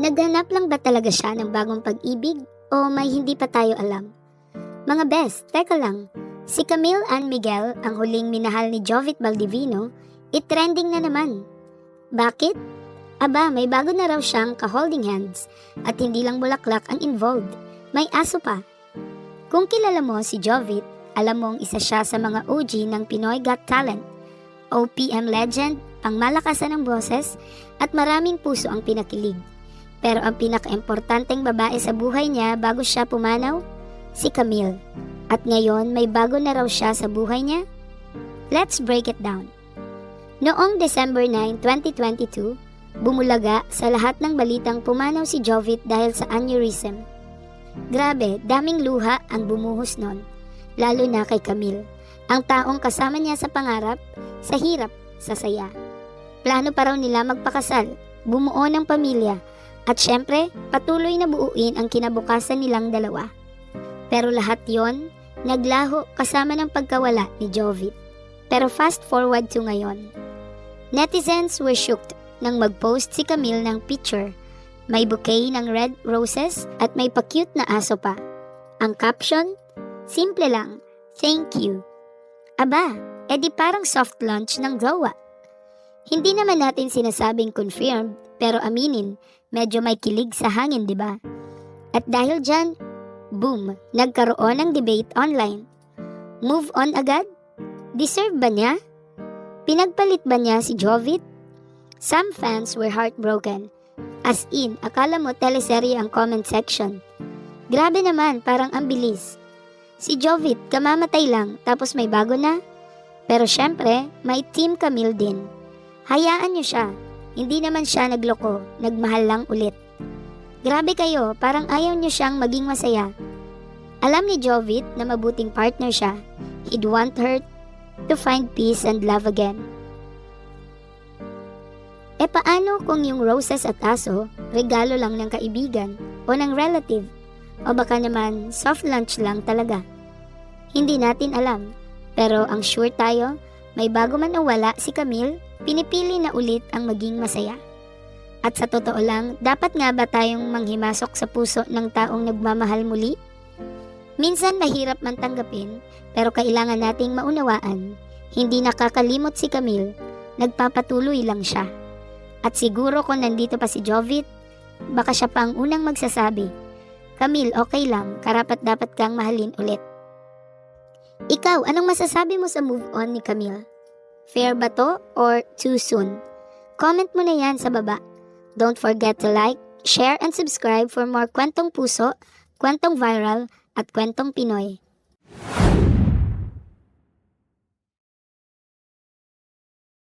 Naghanap lang ba talaga siya ng bagong pag-ibig o may hindi pa tayo alam? Mga best, teka lang. Si Camille Ann Miguel, ang huling minahal ni Jovit Baldivino, it-trending na naman. Bakit? Aba, may bago na raw siyang ka-holding hands at hindi lang bulaklak ang involved. May aso pa. Kung kilala mo si Jovit, alam mong isa siya sa mga OG ng Pinoy Got Talent. OPM legend, pangmalakasan ng boses, at maraming puso ang pinakilig. Pero ang pinaka-importanteng babae sa buhay niya bago siya pumanaw, si Camille. At ngayon may bago na raw siya sa buhay niya? Let's break it down. Noong December 9, 2022, bumulaga sa lahat ng balitang pumanaw si Jovit dahil sa aneurysm. Grabe, daming luha ang bumuhos nun, lalo na kay Camille, ang taong kasama niya sa pangarap, sa hirap, sa saya. Plano pa raw nila magpakasal, bumuo ng pamilya, at syempre, patuloy na buuin ang kinabukasan nilang dalawa. Pero lahat yon naglaho kasama ng pagkawala ni Jovit. Pero fast forward to ngayon. Netizens were shocked nang mag-post si Camille ng picture. May bouquet ng red roses at may pa-cute na aso pa. Ang caption, simple lang, thank you. Aba, edi parang soft launch ng jowa. Hindi naman natin sinasabing confirmed, pero aminin, medyo may kilig sa hangin, di ba? At dahil dyan, boom, nagkaroon ng debate online. Move on agad? Deserve ba niya? Pinagpalit ba niya si Jovit? Some fans were heartbroken. As in, akala mo teleserye ang comment section. Grabe naman, parang ang bilis. Si Jovit, kamamatay lang, tapos may bago na? Pero syempre, may Team Camille din. Hayaan niyo siya. Hindi naman siya nagloko, nagmahal lang ulit. Grabe kayo, parang ayaw niyo siyang maging masaya. Alam ni Jovit na mabuting partner siya. He'd want her to find peace and love again. E paano kung yung roses at aso, regalo lang ng kaibigan o ng relative? O baka naman soft lunch lang talaga? Hindi natin alam. Pero ang sure tayo, may bago man o wala si Camille, pinipili na ulit ang maging masaya. At sa totoo lang, dapat nga ba tayong manghimasok sa puso ng taong nagmamahal muli? Minsan mahirap man tanggapin, pero kailangan nating maunawaan. Hindi nakakalimot si Camille, nagpapatuloy lang siya. At siguro kung nandito pa si Jovit, baka siya pa ang unang magsasabi, Camille, okay lang, karapat dapat kang mahalin ulit. Ikaw, anong masasabi mo sa move on ni Camille? Fair ba to or too soon? Comment mo na yan sa baba. Don't forget to like, share, and subscribe for more kwentong puso, kwentong viral, at kwentong Pinoy.